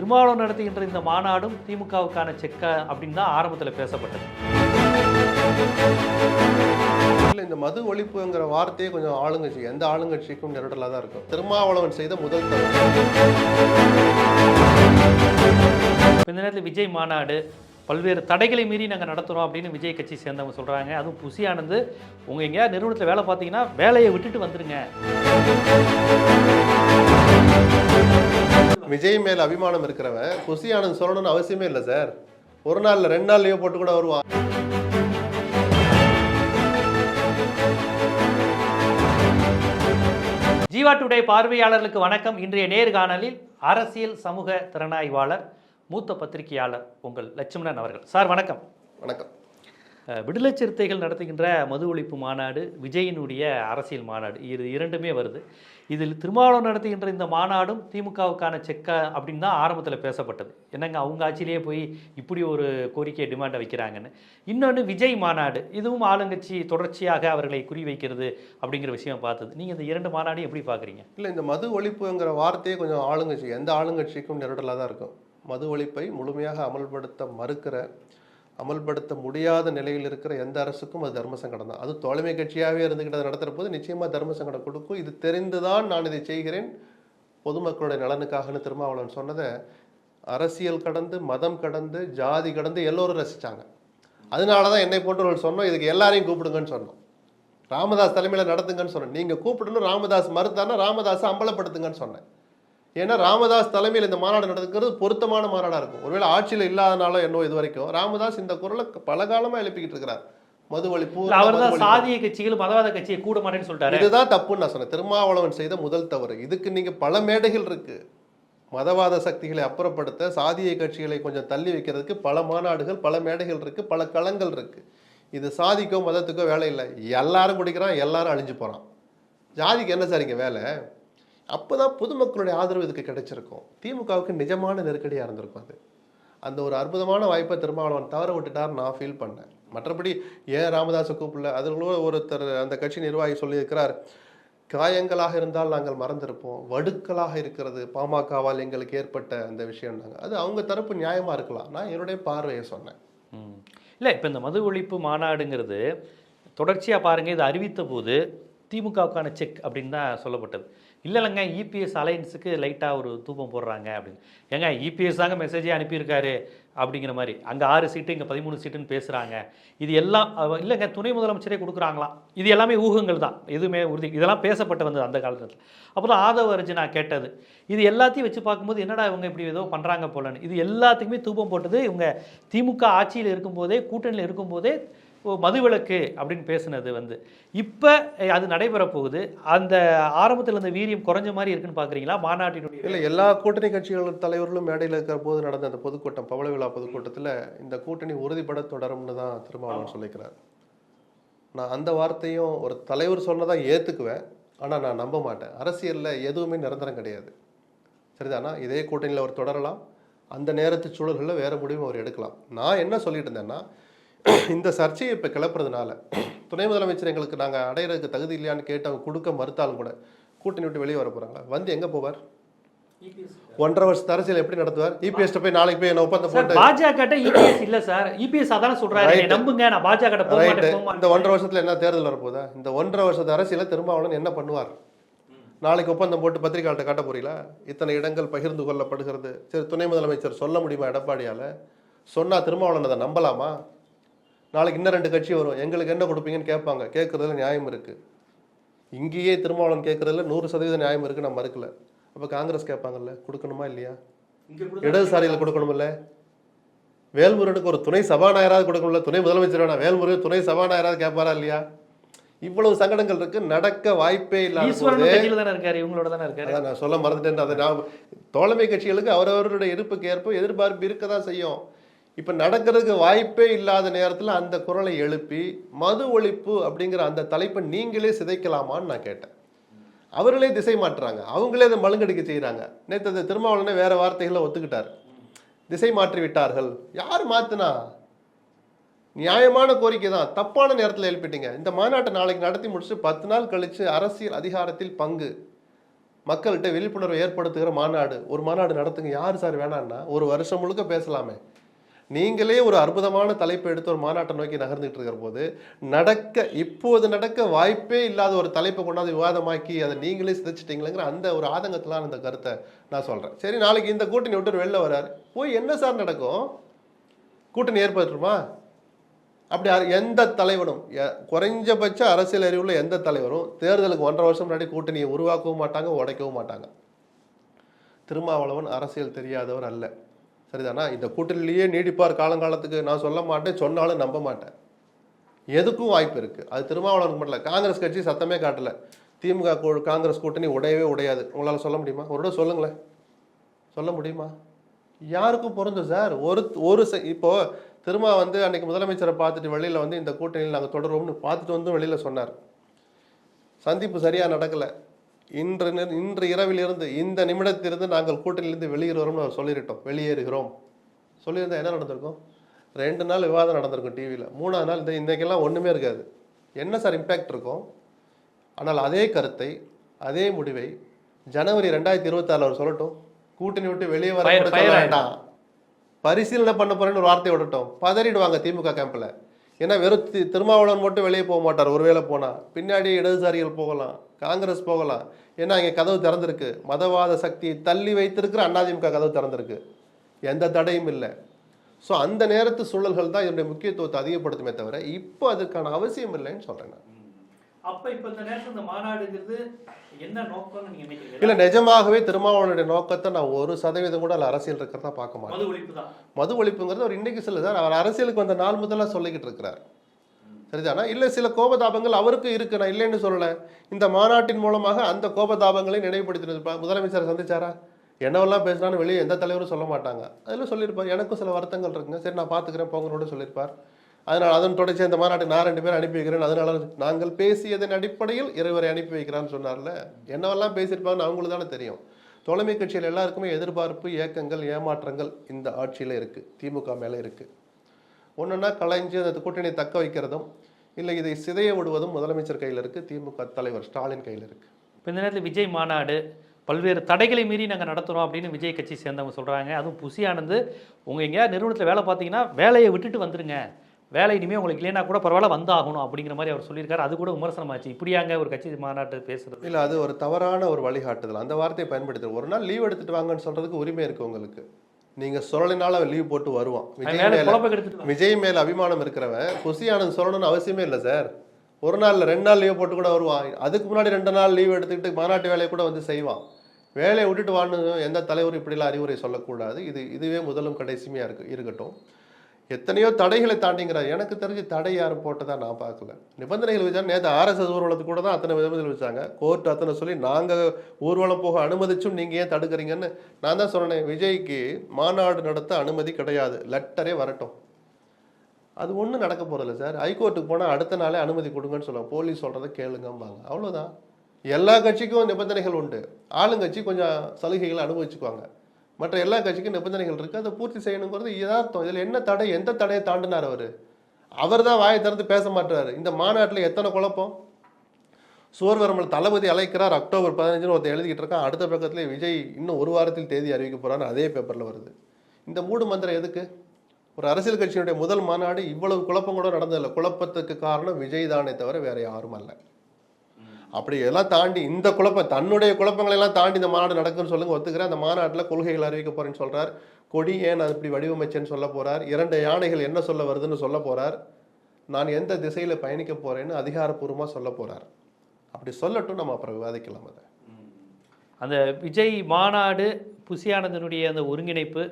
திருமாவளவன் நடத்துகின்ற இந்த மாநாடும் திமுகவுக்கான செக்க அப்படின்னு தான் ஆரம்பத்தில் பேசப்பட்டது. இல்ல இந்த மது ஒழிப்புங்கிற வார்த்தையே கொஞ்சம் ஆளுங்கட்சி எந்த ஆளுங்கட்சிக்கும் நெருடலாக தான் இருக்கும். திருமாவளவன் செய்த முதல் இந்த நேரத்தில் விஜய் மாநாடு பல்வேறு தடைகளை மீறி நாங்கள் நடத்துகிறோம் அப்படின்னு விஜய் கட்சி சேர்ந்தவங்க சொல்கிறாங்க அதுவும் புசி ஆனந்து உங்கள் எங்கேயாவது நிறுவனத்தில் வேலை பார்த்தீங்கன்னா வேலையை விட்டுட்டு வந்துருங்க. விஜய் மேல அபிமானம் இருக்கிறவன் புசி ஆனந்த் சொல்லணும்னு அவசியமே இல்லை சார். ஒரு நாள்ல ரெண்டு நாள் லீவ் போட்டு கூட வருவான். ஜீவா டுடே பார்வையாளர்களுக்கு வணக்கம். இன்றைய நேர்காணலில் அரசியல் சமூக திறனாய்வாளர் மூத்த பத்திரிகையாளர் உங்கள் லட்சுமணன் அவர்கள். சார் வணக்கம். வணக்கம். விடுதலை சிறுத்தைகள் நடத்துகின்ற மது ஒழிப்பு மாநாடு விஜயினுடைய அரசியல் மாநாடு இது இரண்டுமே வருது. இதில் திருமாவளவன் நடத்துகின்ற இந்த மாநாடும் திமுகவுக்கான செக்க அப்படின்னு தான் ஆரம்பத்தில் பேசப்பட்டது. என்னங்க அவங்க ஆட்சியிலேயே போய் இப்படி ஒரு கோரிக்கையை டிமாண்டை வைக்கிறாங்கன்னு. இன்னொன்று விஜய் மாநாடு இதுவும் ஆளுங்கட்சி தொடர்ச்சியாக அவர்களை குறிவைக்கிறது அப்படிங்கிற விஷயம் பார்த்தது. நீங்கள் இந்த இரண்டு மாநாடையும் எப்படி பார்க்குறீங்க? இல்லை இந்த மது ஒழிப்புங்கிற வார்த்தையே கொஞ்சம் ஆளுங்கட்சி எந்த ஆளுங்கட்சிக்கும் நெருடலாக தான் இருக்கும். மது ஒழிப்பை முழுமையாக அமல்படுத்த மறுக்கிற அமல்படுத்த முடியாத நிலையில் இருக்கிற எந்த அரசுக்கும் அது தர்ம சங்கடம் தான். அது தோழமை கட்சியாகவே இருந்துக்கிட்டு அதை நடத்துகிற போது நிச்சயமாக தர்ம சங்கடம் கொடுக்கும். இது தெரிந்துதான் நான் இதை செய்கிறேன். பொதுமக்களுடைய நலனுக்காகன்னு திருமாவளவன் சொன்னதை அரசியல் கடந்து மதம் கடந்து ஜாதி கடந்து எல்லோரும் ரசித்தாங்க அதனால தான் என்னை போன்றவர்கள் சொன்னோம் இதுக்கு எல்லாரையும் கூப்பிடுங்கன்னு சொன்னோம். ராமதாஸ் தலைமையில் நடத்துங்கன்னு சொன்னேன் நீங்கள் கூப்பிடணும் ராமதாஸ் மறுத்தானா ராமதாஸை அம்பலப்படுத்துங்கன்னு சொன்னேன். ஏன்னா ராமதாஸ் தலைமையில் இந்த மாநாடு நடத்துக்கிறது பொருத்தமான மாநாடாக இருக்கும். ஒருவேளை ஆட்சியில் இல்லாதனால என்னோ இது வரைக்கும் ராமதாஸ் இந்த குரலை பல காலமாக எழுப்பிக்கிட்டு இருக்கிறார். மது ஒழிப்பு அவர் தான். சாதிய கட்சிகள் மதவாத கட்சியை கூட மாட்டேன்னு சொல்லிட்டாரு. இதுதான் தப்புன்னு நான் சொன்னேன். திருமாவளவன் செய்த முதல் தவறு. இதுக்கு நீங்க பல மேடைகள் இருக்கு. மதவாத சக்திகளை அப்புறப்படுத்த சாதிய கட்சிகளை கொஞ்சம் தள்ளி வைக்கிறதுக்கு பல மாநாடுகள் பல மேடைகள் இருக்கு பல களங்கள் இருக்கு. இது சாதிக்கோ மதத்துக்கோ வேலை இல்லை. எல்லாரும் குடிக்கிறான் எல்லாரும் அழிஞ்சு போறான். ஜாதிக்கு என்ன சார் இங்க வேலை? அப்பதான் பொதுமக்களுடைய ஆதரவு இதுக்கு கிடைச்சிருக்கும். திமுகவுக்கு நிஜமான நெருக்கடியாக இருந்திருக்கும் அது. அந்த ஒரு அற்புதமான வாய்ப்பை திருமாவளவன் தவற விட்டுட்டார் நான் ஃபீல் பண்ணேன். மற்றபடி ஏன் ராமதாஸை கூப்பிடல. அதுல ஒருத்தர் அந்த கட்சி நிர்வாகி சொல்லியிருக்கிறார் காயங்களாக இருந்தால் நாங்கள் மறந்திருப்போம். வடுக்களாக இருக்கிறது பாமகவால் எங்களுக்கு ஏற்பட்ட அந்த விஷயம்னாங்க அது அவங்க தரப்பு நியாயமாக இருக்கலாம். நான் என்னுடைய பார்வையை சொன்னேன். இல்லை இப்போ இந்த மது ஒழிப்பு மாநாடுங்கிறது தொடர்ச்சியாக பாருங்கள் இது அறிவித்த போது திமுகவுக்கான செக் அப்படின்னு தான் சொல்லப்பட்டது. இல்லை இல்லைங்க இபிஎஸ் அலையன்ஸுக்கு லைட்டாக ஒரு தூபம் போடுறாங்க அப்படின்னு. ஏங்க இபிஎஸ் தாங்க மெசேஜே அனுப்பியிருக்காரு அப்படிங்கிற மாதிரி. அங்கே ஆறு சீட்டு இங்கே பதிமூணு சீட்டுன்னு பேசுகிறாங்க இது எல்லாம் இல்லைங்க துணை முதலமைச்சரே கொடுக்குறாங்களாம் இது எல்லாமே ஊகங்கள் தான். எதுவுமே உறுதி இதெல்லாம் பேசப்பட்டு வந்தது அந்த காலத்தில். அப்புறம் ஆதவ நான் கேட்டது இது எல்லாத்தையும் வச்சு பார்க்கும்போது என்னடா இவங்க இப்படி ஏதோ பண்ணுறாங்க போலன்னு? இது எல்லாத்துக்குமே தூபம் போட்டது இவங்க திமுக ஆட்சியில் இருக்கும்போதே கூட்டணியில் இருக்கும்போதே மதுவிலக்கு அப்படின்னு பேசுனது வந்து. இப்போ அது நடைபெற போகுது. அந்த ஆரம்பத்தில் இருந்த வீரியம் குறைஞ்ச மாதிரி இருக்குன்னு பார்க்குறீங்களா மாநாட்டினுடைய இல்லை எல்லா கூட்டணி கட்சிகள் தலைவர்களும் மேடையில் இருக்கிற போது நடந்த அந்த பொதுக்கூட்டம் பவள விழா பொதுக்கூட்டத்தில் இந்த கூட்டணி உறுதிப்பட தொடரும்னு தான் திருமாவளவன் சொல்லிக்கிறார். நான் அந்த வார்த்தையும் ஒரு தலைவர் சொன்னதா ஏற்றுக்குவேன் ஆனால் நான் நம்ப மாட்டேன். அரசியலில் எதுவுமே நிரந்தரம் கிடையாது. சரிதானா? இதே கூட்டணியில் அவர் தொடரலாம். அந்த நேரத்து சூழல்களில் வேற முடிவும் அவர் எடுக்கலாம். நான் என்ன சொல்லிட்டு இருந்தேன்னா இந்த சர்ச்சையை இப்போ கிளப்புறதுனால துணை முதலமைச்சர் எங்களுக்கு நாங்கள் அடையிறதுக்கு தகுதி இல்லையான்னு கேட்டு அவங்க கொடுக்க மறுத்தாலும் கூட கூட்டணி விட்டு வெளியே வர போகிறாங்களா வந்து எங்கே போவார்? ஒன்றரை வருஷத்து அரசியல் எப்படி நடத்துவார்? இபிஎஸ் போய் நாளைக்கு போய் என்ன ஒப்பந்தம் போட்டு பாஜக இபிஎஸ் இல்ல சார். இபிஎஸ் அதான சொல்றாரு. நம்புங்க நான் பாஜக இந்த ஒன்றரை வருஷத்துல என்ன தேர்தல் வரப்போதா இந்த ஒன்றரை வருஷத்து அரசியல திருமாவளவன் என்ன பண்ணுவார்? நாளைக்கு ஒப்பந்தம் போட்டு பத்திரிகையாள்கிட்ட காட்ட போறீங்களா? இத்தனை இடங்கள் பகிர்ந்து கொள்ளப்படுகிறது. சரி துணை முதலமைச்சர் சொல்ல முடியுமா எடப்பாடியால? சொன்னா திருமாவளவன் அதை நம்பலாமா? நாளைக்கு இன்னும் ரெண்டு கட்சி வரும். எங்களுக்கு என்ன கொடுப்பீங்கன்னு கேட்பாங்க. கேட்கறதுல நியாயம் இருக்கு. இங்கேயே திருமாவளவன் கேட்கறதுல நூறு சதவீதம் நியாயம் இருக்கு. நான் மறுக்கல. அப்ப காங்கிரஸ் கேட்பாங்கல்ல கொடுக்கணுமா இல்லையா? இடதுசாரிகள் கொடுக்கணுமில்ல வேல்முருகனுக்கு ஒரு துணை சபாநாயகராக கொடுக்கணும்ல. துணை முதலமைச்சர் வேணா வேல்முருகன் துணை சபாநாயகராக கேட்பாரா இல்லையா? இவ்வளவு சங்கடங்கள் இருக்கு. நடக்க வாய்ப்பே இல்லாத நான் சொல்ல மறந்துட்டேன் அதை நான் தோழமை கட்சிகளுக்கு அவரவருடைய இருப்புக்கு ஏற்ப எதிர்பார்ப்பு இருக்க தான் செய்யும். இப்போ நடக்கிறதுக்கு வாய்ப்பே இல்லாத நேரத்தில் அந்த குரலை எழுப்பி மது ஒழிப்பு அப்படிங்கிற அந்த தலைப்பை நீங்களே சிதைக்கலாமான்னு நான் கேட்டேன். அவர்களே திசை மாற்றுறாங்க. அவங்களே அதை மழுங்கடிக்க செய்கிறாங்க நேற்று அந்த திருமாவளவனே வேறு வார்த்தைகளை ஒத்துக்கிட்டார். திசை மாற்றி விட்டார்கள். யார் மாற்றினா நியாயமான கோரிக்கை தான். தப்பான நேரத்தில் எழுப்பிட்டீங்க. இந்த மாநாட்டை நாளைக்கு நடத்தி முடிச்சு பத்து நாள் கழித்து அரசியல் அதிகாரத்தில் பங்கு. மக்கள்கிட்ட விழிப்புணர்வை ஏற்படுத்துகிற மாநாடு. ஒரு மாநாடு நடத்துங்க. யார் சார் வேணான்னா ஒரு வருஷம் முழுக்க பேசலாமே. நீங்களே ஒரு அற்புதமான தலைப்பை எடுத்து ஒரு மாநாட்டை நோக்கி நகர்ந்துட்டு இருக்கிற போது நடக்க இப்போது நடக்க வாய்ப்பே இல்லாத ஒரு தலைப்பை கொண்டாந்து விவாதமாக்கி அதை நீங்களே சிதைச்சிட்டீங்களேங்கிற அந்த ஒரு ஆதங்கத்திலான அந்த கருத்தை நான் சொல்கிறேன் சரி நாளைக்கு இந்த கூட்டணி விட்டு வெளில வர்றாரு போய் என்ன சார் நடக்கும்? கூட்டணி ஏற்பட்டுருமா? அப்படி எந்த தலைவனும் குறைஞ்சபட்ச அரசியல் அறிவுள்ள எந்த தலைவரும் தேர்தலுக்கு ஒன்றரை வருஷம் முன்னாடி கூட்டணியை உருவாக்கவும் மாட்டாங்க உடைக்கவும் மாட்டாங்க. திருமாவளவன் அரசியல் தெரியாதவர் அல்ல. சரிதானா? இந்த கூட்டணியிலேயே நீடிப்பார் காலங்காலத்துக்கு நான் சொல்ல மாட்டேன் சொன்னாலும் நம்ப மாட்டேன். எதுக்கும் வாய்ப்பு இருக்குது அது திருமாவளவனுக்கு மட்டும் இல்லை காங்கிரஸ் கட்சி சத்தமே காட்டல. திமுக கூ- காங்கிரஸ் கூட்டணி உடையவே உடையாது. உங்களால் சொல்ல முடியுமா? ஒரு விட சொல்லுங்களேன். சொல்ல முடியுமா? யாருக்கும் பொருந்தும் சார். ஒரு ஒரு செ- இப்போ திரும்ப வந்து அன்னைக்கு முதலமைச்சரை பார்த்துட்டு வெளியில் வந்து இந்த கூட்டணியில் நாங்கள் தொடருவோம்னு பார்த்துட்டு வந்து வெளியில் சொன்னார். சந்திப்பு சரியாக நடக்கலை. இன்று இன்று இரவிலிருந்து இந்த நிமிடத்திலிருந்து நாங்கள் கூட்டணியிலிருந்து வெளியேறுகிறோம்னு அவர் சொல்லிட்டோம் வெளியேறுகிறோம். சொல்லியிருந்தா என்ன நடந்திருக்கும்? ரெண்டு நாள் விவாதம் நடந்திருக்கும் டிவியில் மூணாவது நாள் இந்த இன்றைக்கெல்லாம் ஒன்றுமே இருக்காது. என்ன சார் இம்பேக்ட் இருக்கும்? ஆனால் அதே கருத்தை அதே முடிவை ஜனவரி ரெண்டாயிரத்தி இருபத்தாறில் அவர் சொல்லட்டும். கூட்டணி விட்டு வெளியே வர. வேண்டாம். பரிசீலனை பண்ண போறேன்னு ஒரு வார்த்தை விடட்டும் பதறிடுவாங்க திமுக கேம்ப்ல ஏன்னா வெறும் தி- திருமாவளவன் மட்டும் வெளியே போக மாட்டார். ஒருவேளை போனால் பின்னாடி இடதுசாரிகள் போகலாம் காங்கிரஸ் போகலாம். ஏன்னா இங்கே கதவு திறந்திருக்கு. மதவாத சக்தியை தள்ளி வைத்திருக்கிற அதிமுக கதவு திறந்திருக்கு. எந்த தடையும் இல்லை. ஸோ அந்த நேரத்து சூழல்கள் தான் இதனுடைய முக்கியத்துவத்தை அதிகப்படுத்துமே தவிர இப்போ அதுக்கான அவசியம் இல்லைன்னு சொல்கிறேன் நான். இல்ல நிஜமாகவே திருமாவளவனுடைய நோக்கத்தை நான் ஒரு சதவீதம் கூட அதில் அரசியல் இருக்கிறதா பார்க்க மாட்டேன். மது ஒழிப்புங்கிறது அவர் இன்னைக்கு சொல்ல சார் அவர் அரசியலுக்கு வந்த நாள் முதல்ல சொல்லிக்கிட்டு இருக்கிறார். சரிதானா இல்லை சில கோபதாபங்கள் அவருக்கு இருக்கு. நான் இல்லைன்னு சொல்லல. இந்த மாநாட்டின் மூலமாக அந்த கோபதாபங்களை நினைவுபடுத்தினது முதலமைச்சர் சந்திச்சாரா? என்னவெல்லாம் பேசினாலும் வெளியே எந்த தலைவரும் சொல்ல மாட்டாங்க. அதில் சொல்லியிருப்பார். எனக்கும் சில வருத்தங்கள் இருக்குங்க. சரி நான் பார்த்துக்கிறேன். போங்கனோட சொல்லியிருப்பார். அதனால் அதன் தொடர்ச்சி இந்த மாநாட்டுக்கு நான் ரெண்டு பேரும் அனுப்பி வைக்கிறேன். அதனால நாங்கள் பேசியதன் அடிப்படையில் இருவரை அனுப்பி வைக்கிறான்னு சொன்னார்ல. என்னவெல்லாம் பேசியிருப்பாங்கன்னு அவங்களுக்கு தானே தெரியும். தொலைமை கட்சியில் எல்லாருக்குமே எதிர்பார்ப்பு ஏக்கங்கள் ஏமாற்றங்கள் இந்த ஆட்சியில் இருக்குது திமுக மேலே இருக்குது ஒன்றுன்னா கலைஞ்சு அந்த கூட்டணியை தக்க வைக்கிறதும் இல்லை இதை சிதைய விடுவதும் முதலமைச்சர் கையில் இருக்குது திமுக தலைவர் ஸ்டாலின் கையில் இருக்குது இப்போ இந்த நேரத்தில் விஜய் மாநாடு பல்வேறு தடைகளை மீறி நாங்கள் நடத்துகிறோம் அப்படின்னு விஜய் கட்சி சேர்ந்தவங்க சொல்கிறாங்க அதுவும் புசி ஆனந்து உங்கள் எங்கேயாவது நிறுவனத்தில் வேலை பார்த்தீங்கன்னா வேலையை விட்டுட்டு வந்துடுங்க வேலை இனிமேல் உங்களுக்கு இல்லைனா கூட பரவாயில்ல வந்தாகணும் அப்படிங்கிற மாதிரி அவர் சொல்லியிருக்காரு. அது கூட விமர்சனமாச்சு. இப்படியாங்க ஒரு கட்சி மாநாட்டு பேசுறது? இல்லை அது ஒரு தவறான ஒரு வழிகாட்டுதல். அந்த வார்த்தையை பயன்படுத்து ஒரு நாள் லீவ் எடுத்துட்டு வாங்கன்னு சொல்றதுக்கு உரிமை இருக்கு உங்களுக்கு. நீங்கள் சொல்லலைனால அவன் லீவ் போட்டு வருவான். விஜய் மேல விஜய் மேல அபிமானம் இருக்கிறவன் புசி ஆனந்த் சொல்லணும்னு அவசியமே இல்லை சார். ஒரு நாள்ல ரெண்டு நாள் லீவ் போட்டு கூட வருவான். அதுக்கு முன்னாடி ரெண்டு நாள் லீவ் எடுத்துக்கிட்டு மாநாட்டு வேலையை கூட வந்து செய்வான். வேலையை விட்டுட்டு வான்னு எந்த தலைவரும் இப்படிலாம் அறிவுரை சொல்லக்கூடாது. இது இதுவே முதலும் கடைசியுமே இருக்கு இருக்கட்டும். எத்தனையோ தடைகளை தாண்டிங்கிறார். எனக்கு தெரிஞ்சு தடை யாரும் போட்டதா நான் பார்க்கல. நிபந்தனைகள் வச்சா நேற்று ஆர்எஸ்எஸ் ஊர்வலத்துக்கு கூட தான் அத்தனை நிபந்தனைகள் வச்சாங்க கோர்ட் அத்தனை சொல்லி நாங்கள் ஊர்வலம் போக அனுமதிச்சும் நீங்கள் ஏன் தடுக்கிறீங்கன்னு நான் தான் சொன்னேன். விஜய்க்கு மாநாடு நடத்த அனுமதி கிடையாது. லெட்டரே வரட்டும். அது ஒன்றும் நடக்க போகிறதில்ல சார். ஹைகோர்ட்டுக்கு போனால் அடுத்த நாளே அனுமதி கொடுங்கன்னு சொல்லுவாங்க. போலீஸ் சொல்கிறத கேளுங்கம்பாங்க. அவ்வளோதான் எல்லா கட்சிக்கும் நிபந்தனைகள் உண்டு. ஆளுங்கட்சி கொஞ்சம் சலுகைகளை அனுபவிச்சுக்குவாங்க. மற்ற எல்லா கட்சிக்கும் நிபந்தனைகள் இருக்குது அதை பூர்த்தி செய்யணுங்கிறது யதார்த்தம். இதில் என்ன தடை எந்த தடையை தாண்டினார் அவர்? அவர் தான் வாயை திறந்து பேச மாட்டாரு இந்த மாநாட்டில் எத்தனை குழப்பம்? சோர்வரமல் தளபதி அழைக்கிறார். அக்டோபர் பதினஞ்சுன்னு ஒருத்தர் எழுதிக்கிட்டு இருக்கான். அடுத்த பக்கத்தில் விஜய் இன்னும் ஒரு வாரத்தில் தேதி அறிவிக்க போகிறான்னு அதே பேப்பரில் வருது. இந்த மூடு மந்திரம் எதுக்கு? ஒரு அரசியல் கட்சியினுடைய முதல் மாநாடு இவ்வளவு குழப்பம் கூட நடந்ததில்லை. குழப்பத்துக்கு காரணம் விஜய் தானே தவிர வேற யாரும் அல்ல. அப்படி எல்லாம் தாண்டி இந்த குழப்பம் தன்னுடைய குழப்பங்களை எல்லாம் தாண்டி இந்த மாநாடு நடக்குன்னு சொல்லுங்க ஒத்துக்கிறேன். அந்த மாநாட்டில் கொள்கைகள் அறிவிக்க போறேன்னு சொல்றார். கொடி ஏன் அது இப்படி வடிவமைச்சேன்னு சொல்ல போறார். இரண்டு யானைகள் என்ன சொல்ல வருதுன்னு சொல்ல போறார். நான் எந்த திசையில பயணிக்க போறேன்னு அதிகாரப்பூர்வமாக சொல்ல போறார். அப்படி சொல்லட்டும் நம்ம அப்புறம் விவாதிக்கலாம் அதை. அந்த விஜய் மாநாடு புசியானந்தனுடைய அந்த ஒருங்கிணைப்பு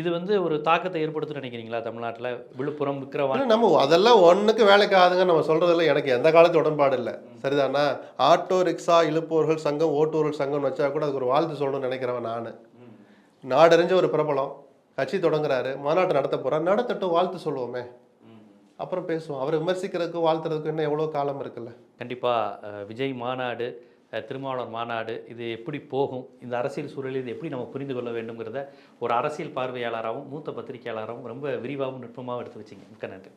இது வந்து ஒரு தாக்கத்தை ஏற்படுத்தும் நினைக்கிறீங்களா தமிழ்நாட்டில்? விழுப்புரம் விக்கிரவாண்டி? ஆனா நம்ம அதெல்லாம் ஒண்ணுக்கு வேலைக்கு ஆகுதுங்க. நம்ம சொல்றதுல எனக்கு எந்த காலத்து உடன்பாடு இல்லை. சரிதானா? ஆட்டோ ரிக்ஷா இழுப்போர்கள் சங்கம் ஓட்டுவோர்கள் சங்கம்னு வச்சா கூட அதுக்கு ஒரு வாழ்த்து சொல்லணும்னு நினைக்கிறவன் நான். நாடறிஞ்ச ஒரு பிரபலம். கட்சி தொடங்குறாரு. மாநாட்டு நடத்த போறாரு. நடத்தட்டும் வாழ்த்து சொல்லுவோமே. அப்புறம் பேசுவோம். அவரை விமர்சிக்கிறதுக்கு வாழ்த்துறதுக்கு இன்னும் எவ்வளோ காலம் இருக்குல்ல? கண்டிப்பாக விஜய் மாநாடு திருமாவளர் மாநாடு இது எப்படி போகும் இந்த அரசியல் சூழலில் இது எப்படி நம்ம புரிந்து கொள்ள வேண்டுங்கிறத ஒரு அரசியல் பார்வையாளராகவும் மூத்த பத்திரிகையாளராகவும் ரொம்ப விரிவாகவும் நுட்பமாகவும் எடுத்து வச்சிங்க. மிக்க நன்றி.